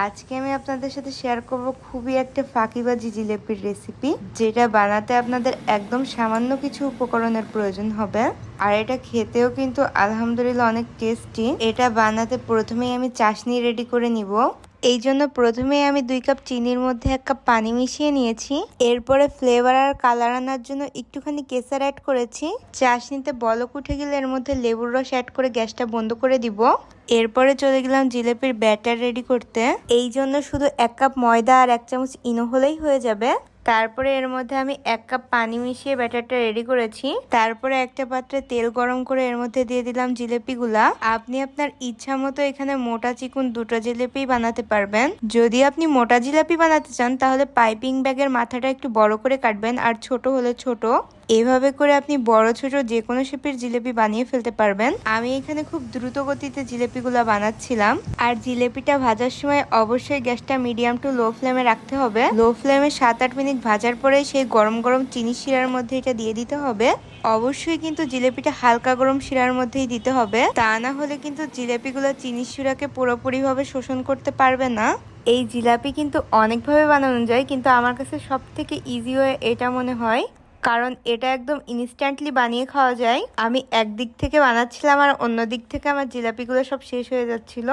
আজকে আমি আপনাদের সাথে শেয়ার করব খুবই একটা ফাঁকিবাজি জিলেপির রেসিপি যেটা বানাতে আপনাদের একদম সামান্য কিছু উপকরণের প্রয়োজন হবে। আর এটা খেতেও কিন্তু আলহামদুলিল্লাহ অনেক টেস্টি এটা বানাতে প্রথমেই আমি চাশনি রেডি করে নিব। এই জন্য প্রথমে আমি দুই কাপ চিনির মধ্যে এক কাপ পানি মিশিয়ে নিয়েছি। এরপরে ফ্লেভার আর কালার আনার জন্য একটুখানি কেসার অ্যাড করেছি। চাশনিতে বলক উঠে গেলে এর মধ্যে লেবুর রস অ্যাড করে গ্যাসটা বন্ধ করে দিব। এরপরে চলে গেলাম জিলেপির ব্যাটার রেডি করতে। এই জন্য শুধু এক কাপ ময়দা আর এক চামচ ইনো হলেই হয়ে যাবে। তারপরে এর মধ্যে আমি এক কাপ পানি মিশিয়ে ব্যাটারটা রেডি করেছি। তারপরে একটা পাত্রে তেল গরম করে এর মধ্যে দিয়ে দিলাম জিলেপিগুলা। আপনি আপনার ইচ্ছা মতো এখানে মোটা চিকুন দুটো জিলেপি বানাতে পারবেন। যদি আপনি মোটা জিলাপি বানাতে চান, তাহলে পাইপিং ব্যাগের মাথাটা একটু বড় করে কাটবেন, আর ছোট হলে ছোট। এভাবে করে আপনি বড়, ছোট যে কোনো শেপের জিলেপি বানিয়ে ফেলতে পারবেন। আমি এখানে খুব দ্রুত গতিতে জিলেপিগুলো বানাচ্ছিলাম। আর জিলেপিটা ভাজার সময় অবশ্যই গ্যাসটা মিডিয়াম টু লো ফ্লেমে রাখতে হবে। লো ফ্লেমে সাত আট মিনিট ভাজার পরে সেই গরম গরম চিনি শিরার মধ্যে এটা দিয়ে দিতে হবে। অবশ্যই কিন্তু জিলেপিটা হালকা গরম শিরার মধ্যেই দিতে হবে। তা না হলে কিন্তু জিলেপিগুলো চিনি শিরাকে পুরোপুরিভাবে শোষণ করতে পারবে না। এই জিলাপি কিন্তু অনেকভাবে বানানো যায়, কিন্তু আমার কাছে সব থেকে ইজি ওয়ে এটা মনে হয় কারণ এটা একদম ইনস্ট্যান্টলি বানিয়ে খাওয়া যায়। আমি একদিক থেকে বানাচ্ছিলাম আর অন্য দিক থেকে আমার জিলাপিগুলো সব শেষ হয়ে যাচ্ছিল।